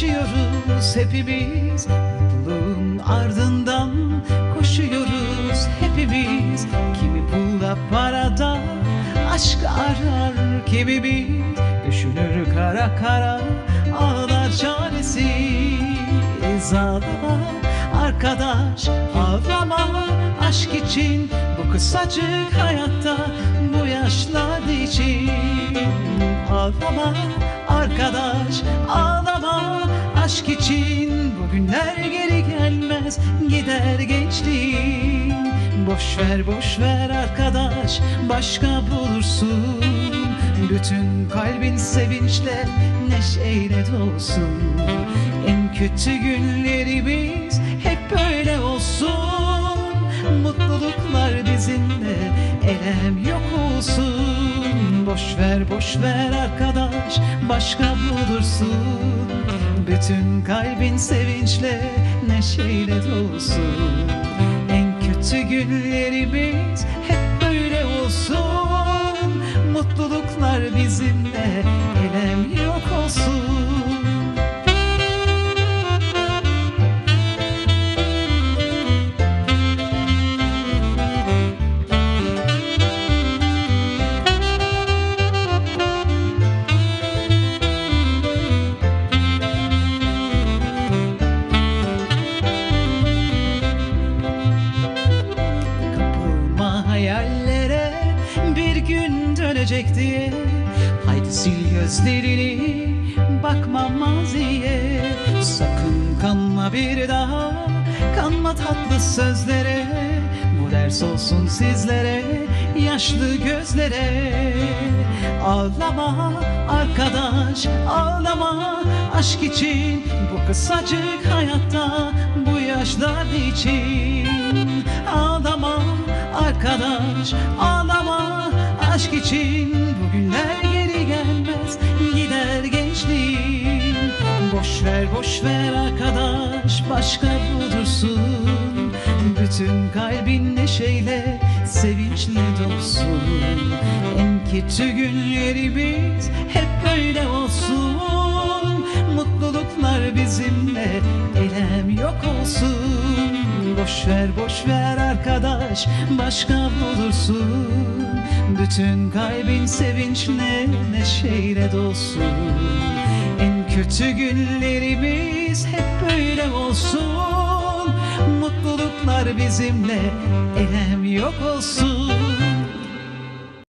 Koşuyoruz hepimiz Mutluluğun ardından Koşuyoruz hepimiz. Kimi pulla parada Aşk arar kimi biz Düşünür kara kara. Ağlar çaresiz Ağlar arkadaş Ağlama aşk için. Bu kısacık hayatta Bu yaşlar için Ağlama arkadaş aşk için Bugünler geri gelmez. Gider gençliğin Boş ver boş ver arkadaş. Başka bulursun. Bütün kalbin sevinçle Neşeyle dolsun. En kötü günlerimiz Hep böyle olsun. Mutluluklar bizimle Elem yok olsun. Boş ver boş ver arkadaş Başka bulursun Bütün kalbin sevinçle Neşeyle dolsun. En kötü günlerimiz Hep böyle olsun. Mutluluklar bizimle gün dönecek diye Haydi sil gözlerini bakma maziye. Sakın kanma bir daha kanma tatlı sözlere. Bu ders olsun sizlere yaşlı gözlere. Ağlama arkadaş ağlama. Aşk için Bu kısacık hayatta bu yaşlar için. Ağlama arkadaş ağlama. Aşk için başka bulursun. Bütün kalbin neşeyle sevinçle dolsun. En kötü günlerimiz hep böyle olsun. Mutluluklar bizimle elem yok olsun. Boş ver boş ver arkadaş başka bulursun. Bütün kalbin sevinçle neşeyle dolsun kötü günlerimiz hep böyle olsun. Mutluluklar bizimle elem yok olsun